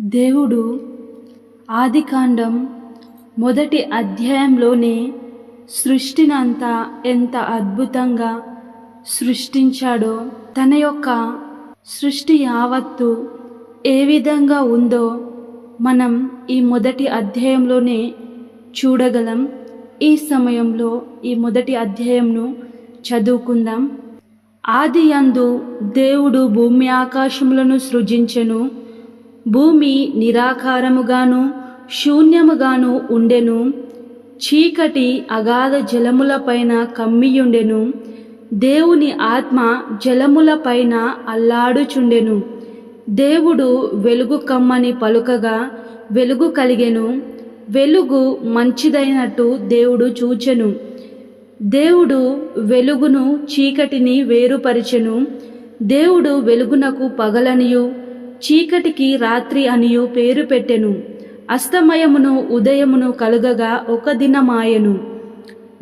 దేవుడు ఆదికాండం మొదటి అధ్యాయంలోనే సృష్టినంతా ఎంత అద్భుతంగా సృష్టించాడో తన యొక్క సృష్టి యావత్తు ఏ విధంగా ఉందో మనం ఈ మొదటి అధ్యాయంలోనే చూడగలం. ఈ సమయంలో ఈ మొదటి అధ్యాయంను చదువుకుందాం. ఆది అందు దేవుడు భూమి ఆకాశములను సృజించెను. భూమి నిరాకారముగాను శూన్యముగాను ఉండెను. చీకటి అగాధ జలములపైన కమ్మియుండెను. దేవుని ఆత్మ జలములపైన అల్లాడుచుండెను. దేవుడు వెలుగు కమ్మని పలుకగా వెలుగు కలిగెను. వెలుగు మంచిదైనట్టు దేవుడు చూచెను. దేవుడు వెలుగును చీకటిని వేరుపరిచెను. దేవుడు వెలుగునకు పగలనియు. చీకటికి రాత్రి అనియు పేరు పెట్టెను. అస్తమయమును ఉదయమును కలుగగా ఒక దినమాయెను.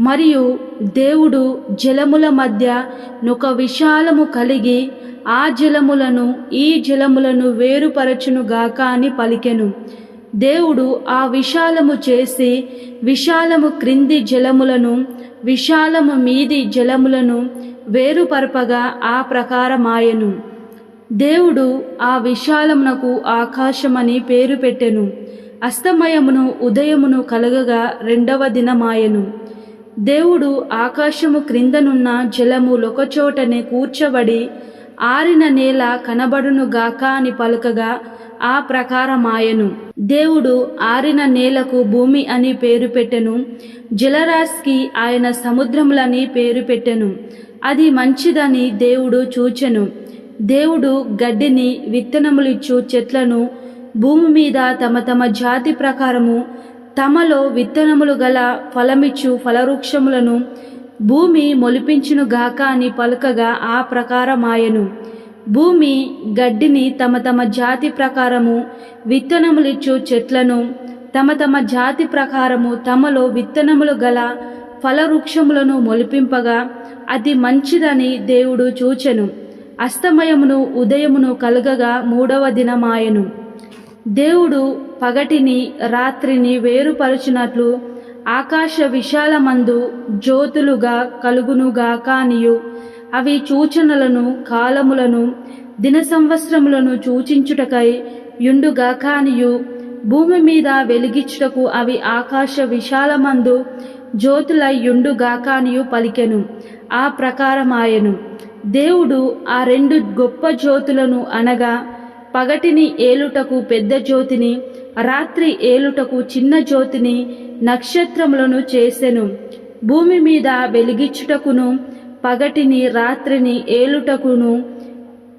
మరియు దేవుడు జలముల మధ్య నొక విశాలము కలిగి ఆ జలములను ఈ జలములను వేరుపరచునుగాక అని పలికెను. దేవుడు ఆ విశాలము చేసి విశాలము క్రింది జలములను విశాలము మీది జలములను వేరుపరపగా ఆ ప్రకారమాయెను. దేవుడు ఆ విశాలమునకు ఆకాశమని పేరు పెట్టెను. అస్తమయమును ఉదయమును కలగగా రెండవ దినమాయను. దేవుడు ఆకాశము క్రిందనున్న జలము ఒకచోటనే కూర్చబడి ఆరిన నేల కనబడును గాక అని పలుకగా ఆ ప్రకారమాయెను. దేవుడు ఆరిన నేలకు భూమి అని పేరు పెట్టెను. జలరాశికి ఆయన సముద్రములని పేరు పెట్టెను. అది మంచిదని దేవుడు చూచెను. దేవుడు గడ్డిని విత్తనములిచ్చు చెట్లను భూమి మీద తమ తమ జాతి ప్రకారము తమలో విత్తనములు గల ఫలమిచ్చు ఫలవృక్షములను భూమి మొలిపించును గాక అని పలుకగా ఆ ప్రకారమాయను. భూమి గడ్డిని తమ తమ జాతి ప్రకారము విత్తనములిచ్చు చెట్లను తమ తమ జాతి ప్రకారము తమలో విత్తనములు గల ఫలవృక్షములను మొలిపింపగా అది మంచిదని దేవుడు చూచెను. అస్తమయమును ఉదయమును కలగగా మూడవ దినమాయెను. దేవుడు పగటిని రాత్రిని వేరుపరుచునట్లు ఆకాశ విశాలమందు జ్యోతులుగా కలుగునుగా కానియు. అవి సూచనలను కాలములను దిన సంవత్సరములను సూచించుటకై యుండుగా కానియు. భూమి మీద వెలిగించుటకు అవి ఆకాశ విశాలమందు జ్యోతులై యుండుగా కానియు పలికెను. ఆ ప్రకారమాయను. దేవుడు ఆ రెండు గొప్ప జ్యోతులను అనగా పగటిని ఏలుటకు పెద్ద జ్యోతిని రాత్రి ఏలుటకు చిన్న జ్యోతిని నక్షత్రములను చేసెను. భూమి మీద వెలిగించుటకును పగటిని రాత్రిని ఏలుటకును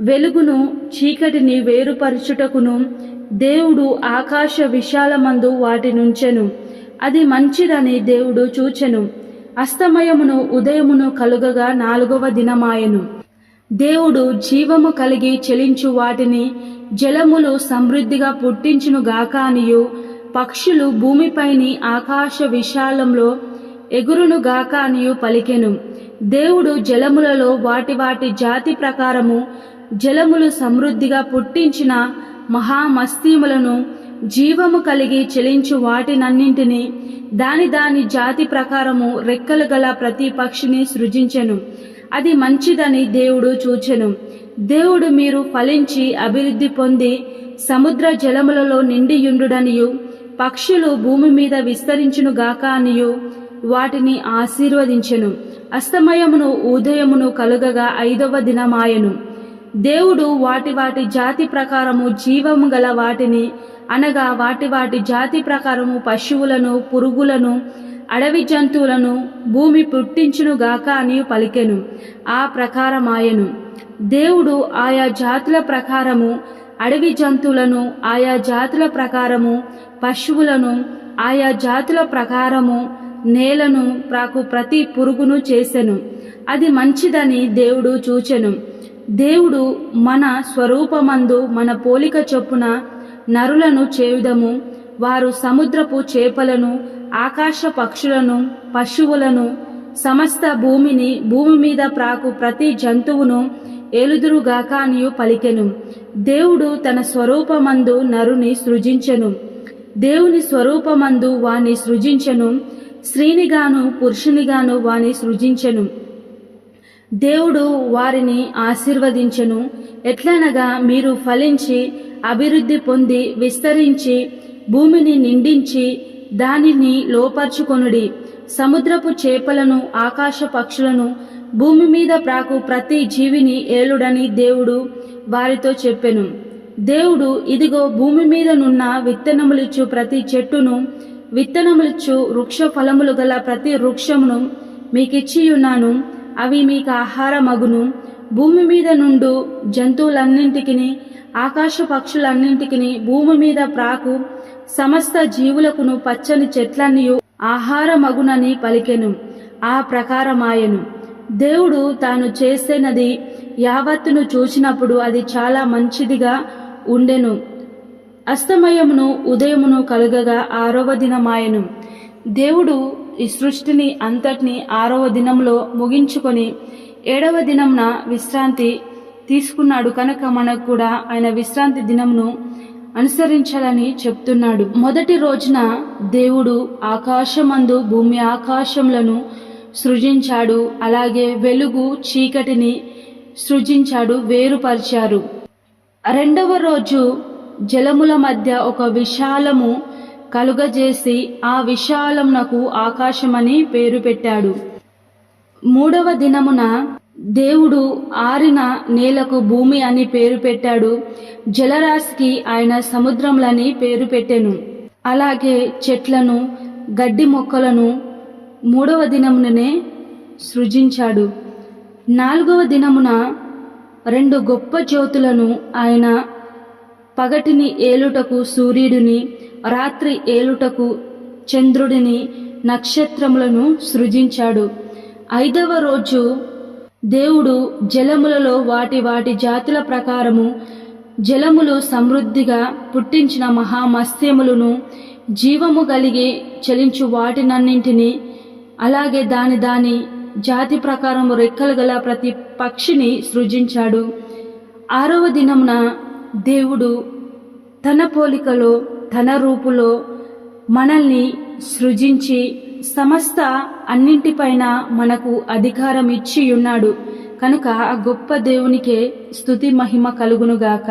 వెలుగును చీకటిని వేరుపరచుటకును దేవుడు ఆకాశ విశాలమందు వాటి నుంచెను. అది మంచిదని దేవుడు చూచెను. అస్తమయమును ఉదయమును కలుగగా నాలుగవ దినమాయెను. దేవుడు జీవము కలిగి చెలించు వాటిని జలములు సమృద్ధిగా పుట్టించును గాక అనియు. పక్షులు భూమిపైని ఆకాశ విశాలంలో ఎగురును గాక అనియు పలికెను. దేవుడు జలములలో వాటి వాటి జాతి ప్రకారము జలములు సమృద్ధిగా పుట్టించిన మహామస్తీములను జీవము కలిగి చెలించు వాటినన్నింటినీ దాని దాని జాతి ప్రకారము రెక్కలు గల ప్రతి పక్షిని సృజించెను. అది మంచిదని దేవుడు చూచెను. దేవుడు మీరు ఫలించి అభివృద్ధి పొంది సముద్ర జలములలో నిండియుండుడనియు పక్షులు భూమి మీద విస్తరించునుగాక అనియు వాటిని ఆశీర్వదించెను. అస్తమయమును ఉదయమును కలుగగా ఐదవ దినమాయను. దేవుడు వాటి వాటి జాతి ప్రకారము జీవము గల వాటిని అనగా వాటి వాటి జాతి ప్రకారము పశువులను పురుగులను అడవి జంతువులను భూమి పుట్టించును గాక అని పలికెను. ఆ ప్రకారమాయను. దేవుడు ఆయా జాతుల ప్రకారము అడవి జంతువులను ఆయా జాతుల ప్రకారము పశువులను ఆయా జాతుల ప్రకారము నేలను ప్రాకు ప్రతి పురుగును చేసెను. అది మంచిదని దేవుడు చూచెను. దేవుడు మన స్వరూపమందు మన పోలిక చొప్పున నరులను చేయుదము వారు సముద్రపు చేపలను ఆకాశ పక్షులను పశువులను సమస్త భూమిని భూమి మీద ప్రాకు ప్రతి జంతువును ఏలుదురుగాక అనియు పలికెను. దేవుడు తన స్వరూపమందు నరుని సృజించెను. దేవుని స్వరూపమందు వాని సృజించెను. స్త్రీనిగాను పురుషునిగాను వాని సృజించెను. దేవుడు వారిని ఆశీర్వదించెను. ఎట్లనగా మీరు ఫలించి అభివృద్ధి పొంది విస్తరించి భూమిని నిండించి దానిని లోపర్చుకొనుడి. సముద్రపు చేపలను ఆకాశ పక్షులను భూమి మీద ప్రాకు ప్రతి జీవిని ఏలుడని దేవుడు వారితో చెప్పెను. దేవుడు ఇదిగో భూమి మీద నున్న విత్తనములిచ్చు ప్రతి చెట్టును విత్తనములిచ్చు వృక్ష ఫలములు గల ప్రతి వృక్షమును మీకిచ్చియున్నాను. అవి మీకు ఆహారమగును. భూమి మీద నుండు జంతువులన్నింటికి ఆకాశ పక్షులన్నింటికి భూమి మీద ప్రాకు సమస్త జీవులకును పచ్చని చెట్లన్నయు ఆహారమగునని పలికెను. ఆ ప్రకారమాయను. దేవుడు తాను చేసేనది యావత్తును చూసినప్పుడు అది చాలా మంచిదిగా ఉండెను. అస్తమయమును ఉదయమును కలుగగా ఆరవ దినమాయను. దేవుడు ఈ సృష్టిని అంతటిని ఆరవ దినంలో ముగించుకొని ఏడవ దినంన విశ్రాంతి తీసుకున్నాడు కనుక మనకు కూడా ఆయన విశ్రాంతి దినంను అనుసరించాలని చెప్తున్నాడు. మొదటి రోజున దేవుడు ఆకాశమందు భూమి ఆకాశములను సృజించాడు. అలాగే వెలుగు చీకటిని సృజించాడు వేరుపరిచారు. రెండవ రోజు జలముల మధ్య ఒక విశాలము కలుగజేసి ఆ విశాలమునకు ఆకాశమని పేరు పెట్టాడు. మూడవ దినమున దేవుడు ఆరిన నేలకు భూమి అని పేరు పెట్టాడు. జలరాశికి ఆయన సముద్రములని పేరు పెట్టెను. అలాగే చెట్లను గడ్డి మొక్కలను మూడవ దినముననే సృజించాడు. నాలుగవ దినమున రెండు గొప్ప జ్యోతులను ఆయన పగటిని ఏలుటకు సూర్యుడిని రాత్రి ఏలుటకు చంద్రుడిని నక్షత్రములను సృజించాడు. ఐదవ రోజు దేవుడు జలములలో వాటి వాటి జాతుల ప్రకారము జలములు సమృద్ధిగా పుట్టించిన మహామత్స్యములను జీవము కలిగి చలించు వాటినన్నింటినీ అలాగే దాని దాని జాతి ప్రకారం రెక్కలు గల ప్రతి పక్షిని సృజించాడు. ఆరవ దినమున దేవుడు తన పోలికలో తన రూపులో మనల్ని సృజించి సమస్త అన్నింటిపైన మనకు అధికారం ఇచ్చి ఉన్నాడు కనుక ఆ గొప్ప దేవునికే స్థుతి మహిమ కలుగునుగాక.